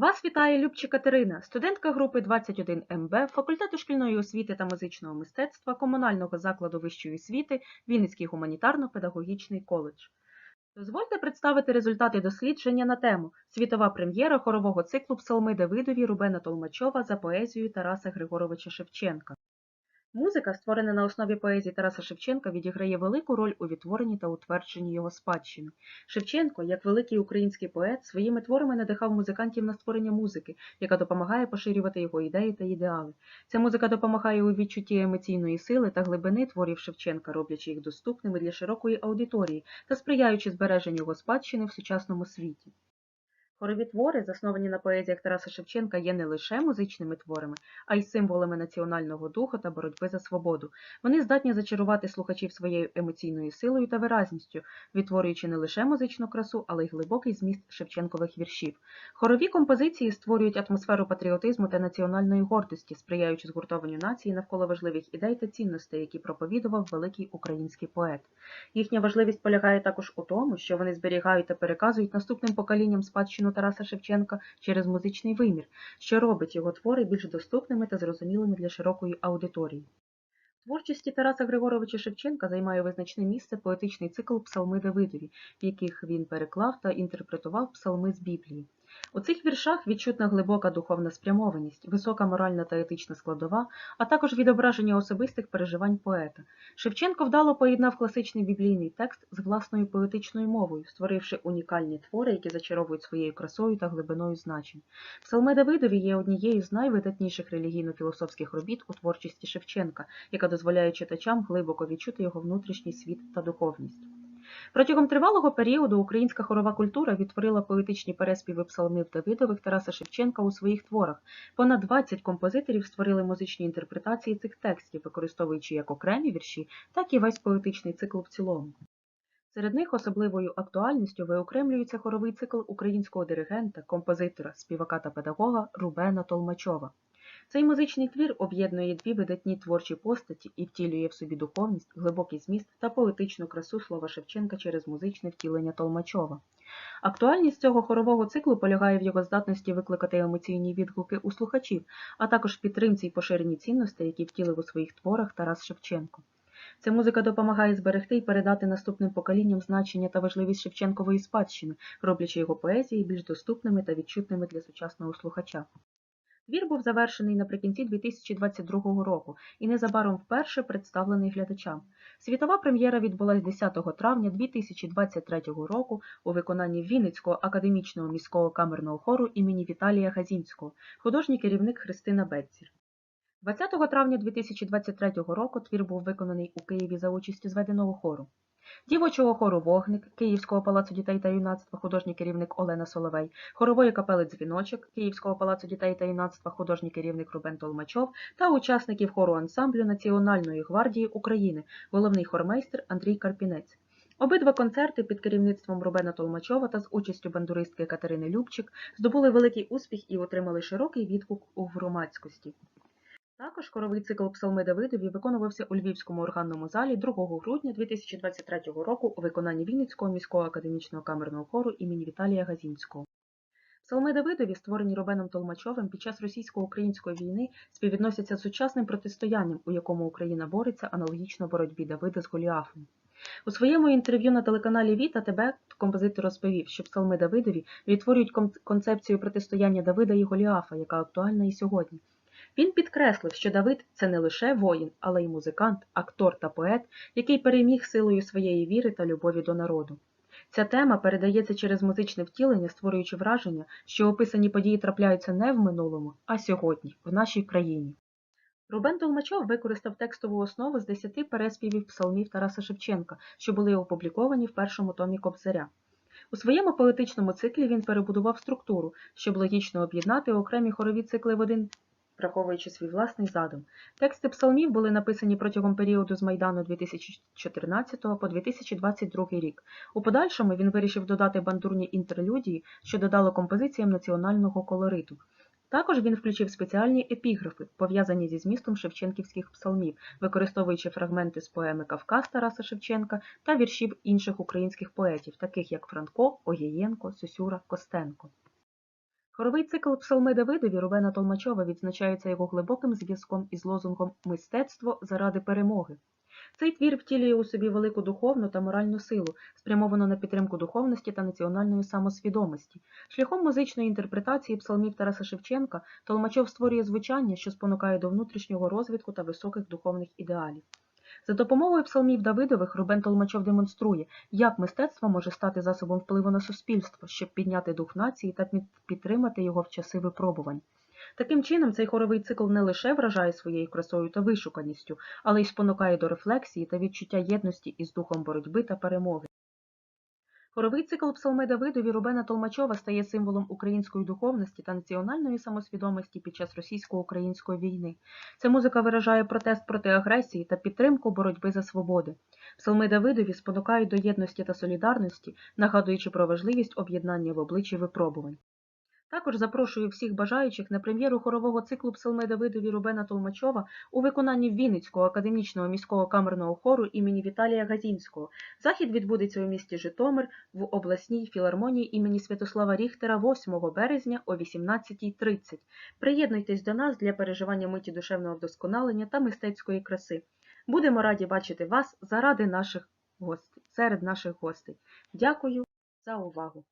Вас вітає Любчі Катерина, студентка групи 21 МБ факультету шкільної освіти та музичного мистецтва комунального закладу вищої освіти Вінницький гуманітарно-педагогічний коледж. Дозвольте представити результати дослідження на тему Світова прем'єра хорового циклу Псалми Давидові Рубена Толмачова за поезією Тараса Григоровича Шевченка. Музика, створена на основі поезії Тараса Шевченка, відіграє велику роль у відтворенні та утвердженні його спадщини. Шевченко, як великий український поет, своїми творами надихав музикантів на створення музики, яка допомагає поширювати його ідеї та ідеали. Ця музика допомагає у відчутті емоційної сили та глибини творів Шевченка, роблячи їх доступними для широкої аудиторії та сприяючи збереженню його спадщини в сучасному світі. Хорові твори, засновані на поезіях Тараса Шевченка, є не лише музичними творами, а й символами національного духу та боротьби за свободу. Вони здатні зачарувати слухачів своєю емоційною силою та виразністю, відтворюючи не лише музичну красу, але й глибокий зміст Шевченкових віршів. Хорові композиції створюють атмосферу патріотизму та національної гордості, сприяючи згуртованню нації навколо важливих ідей та цінностей, які проповідував великий український поет. Їхня важливість полягає також у тому, що вони зберігають та переказують наступним поколінням спадщину Тараса Шевченка через музичний вимір, що робить його твори більш доступними та зрозумілими для широкої аудиторії. В творчості Тараса Григоровича Шевченка займає визначне місце поетичний цикл Псалми Давидові, в яких він переклав та інтерпретував псалми з Біблії. У цих віршах відчутна глибока духовна спрямованість, висока моральна та етична складова, а також відображення особистих переживань поета. Шевченко вдало поєднав класичний біблійний текст з власною поетичною мовою, створивши унікальні твори, які зачаровують своєю красою та глибиною значень. Псалми Давидові є однією з найвидатніших релігійно-філософських робіт у творчості Шевченка, яка дозволяє читачам глибоко відчути його внутрішній світ та духовність. Протягом тривалого періоду українська хорова культура відтворила поетичні переспіви псалмів Давидових Тараса Шевченка у своїх творах. Понад 20 композиторів створили музичні інтерпретації цих текстів, використовуючи як окремі вірші, так і весь поетичний цикл в цілому. Серед них особливою актуальністю виокремлюється хоровий цикл українського диригента, композитора, співака та педагога Рубена Толмачова. Цей музичний твір об'єднує дві видатні творчі постаті і втілює в собі духовність, глибокий зміст та поетичну красу слова Шевченка через музичне втілення Толмачова. Актуальність цього хорового циклу полягає в його здатності викликати емоційні відгуки у слухачів, а також в підтримці й поширенні цінностей, які втілив у своїх творах Тарас Шевченко. Ця музика допомагає зберегти і передати наступним поколінням значення та важливість Шевченкової спадщини, роблячи його поезії більш доступними та відчутними для сучасного слухача. Твір був завершений наприкінці 2022 року і незабаром вперше представлений глядачам. Світова прем'єра відбулась 10 травня 2023 року у виконанні Вінницького академічного міського камерного хору імені Віталія Газінського, художній керівник Христина Бетцір. 20 травня 2023 року твір був виконаний у Києві за участю зведеного хору. Дівочого хору Вогник Київського палацу дітей та юнацтва, художній керівник Олена Соловей, хорової капели Дзвіночок Київського палацу дітей та юнацтва, художній керівник Рубен Толмачов та учасників хору ансамблю Національної гвардії України, головний хормейстер Андрій Карпінець. Обидва концерти під керівництвом Рубена Толмачова та з участю бандуристки Катерини Любчик здобули великий успіх і отримали широкий відгук у громадськості. Також хоровий цикл Псалми Давидові виконувався у Львівському органному залі 2 грудня 2023 року у виконанні Вінницького міського академічного камерного хору імені Віталія Газінського. Псалми Давидові, створені Рубеном Толмачовим під час російсько-української війни, співвідносяться з сучасним протистоянням, у якому Україна бореться аналогічно боротьбі Давида з Голіафом. У своєму інтерв'ю на телеканалі Віта ТБ композитор розповів, що псалми Давидові відтворюють концепцію протистояння Давида і Голіафа, яка актуальна і сьогодні. Він підкреслив, що Давид це не лише воїн, але й музикант, актор та поет, який переміг силою своєї віри та любові до народу. Ця тема передається через музичне втілення, створюючи враження, що описані події трапляються не в минулому, а сьогодні, в нашій країні. Рубен Толмачов використав текстову основу з десяти переспівів псалмів Тараса Шевченка, що були опубліковані в першому томі Кобзаря. У своєму поетичному циклі він перебудував структуру, щоб логічно об'єднати окремі хорові цикли в один враховуючи свій власний задум. Тексти псалмів були написані протягом періоду з Майдану 2014 по 2022 рік. У подальшому він вирішив додати бандурні інтерлюдії, що додало композиціям національного колориту. Також він включив спеціальні епіграфи, пов'язані зі змістом шевченківських псалмів, використовуючи фрагменти з поеми Кавказ Тараса Шевченка та віршів інших українських поетів, таких як Франко, Огієнко, Сюсюра, Костенко. Хоровий цикл псалми Давидові Рубена Толмачова відзначається його глибоким зв'язком із лозунгом Мистецтво заради перемоги. Цей твір втілює у собі велику духовну та моральну силу, спрямовану на підтримку духовності та національної самосвідомості. Шляхом музичної інтерпретації псалмів Тараса Шевченка Толмачов створює звучання, що спонукає до внутрішнього розвитку та високих духовних ідеалів. За допомогою псалмів Давидових Рубен Толмачов демонструє, як мистецтво може стати засобом впливу на суспільство, щоб підняти дух нації та підтримати його в часи випробувань. Таким чином, цей хоровий цикл не лише вражає своєю красою та вишуканістю, але й спонукає до рефлексії та відчуття єдності із духом боротьби та перемоги. Хоровий цикл псалми Давидові Рубена Толмачова стає символом української духовності та національної самосвідомості під час російсько-української війни. Ця музика виражає протест проти агресії та підтримку боротьби за свободи. Псалми Давидові спонукають до єдності та солідарності, нагадуючи про важливість об'єднання в обличчі випробувань. Також запрошую всіх бажаючих на прем'єру хорового циклу псалми Давидові Рубена Толмачова у виконанні Вінницького академічного міського камерного хору імені Віталія Газінського. Захід відбудеться у місті Житомир в обласній філармонії імені Святослава Ріхтера 8 березня о 18.30. Приєднуйтесь до нас для переживання миті душевного вдосконалення та мистецької краси. Будемо раді бачити вас заради наших гостей, серед наших гостей. Дякую за увагу!